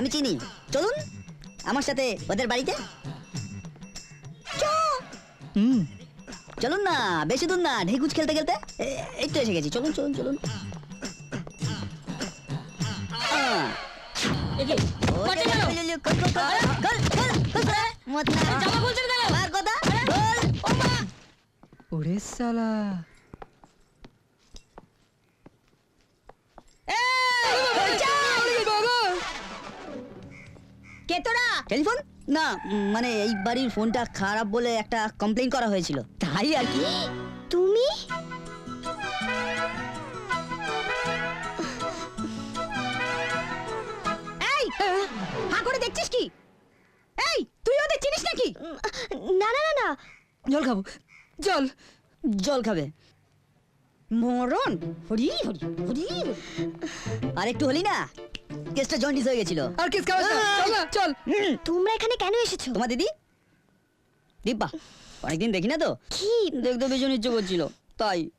আমি চিনি। চলুন আমার সাথে ওদের বাড়িতে। হুম। চলুন না বেশি দূর না ঢেকুচ খেলতে খেলতে। এই তো এসে গেছি। চলুন চলুন চলুন। আহ, একে ও, মাঠে চল, গেল চল, চল, কর, কর, কর, কর, কর, কর, কর, মতলা। জামা খুলছে না কেন? মার কথা, বল। ওরে সালা কে তোরা? টেলিফোন? না মানে এই বাড়ির ফোনটা খারাপ বলে একটা কমপ্লেইন করা হয়েছিল। তাই আর কি? তুমি? এই হা করে দেখছিস কি? এই তুই ওদের চিনিস নাকি? না না না না। জল খাব। জল জল খাবে। মরণ? হরি হরি হরি। আর একটু হলি না? কেসটা জন্ডিস হয়ে গেছিল। আর কেস খাওয়া চল না। চল তোমরা এখানে কেন এসেছ? তোমার দিদি? দিব্যা অনেকদিন দেখি না তো? কি? দেখতে ভীষণ ইচ্ছে করছিল। তাই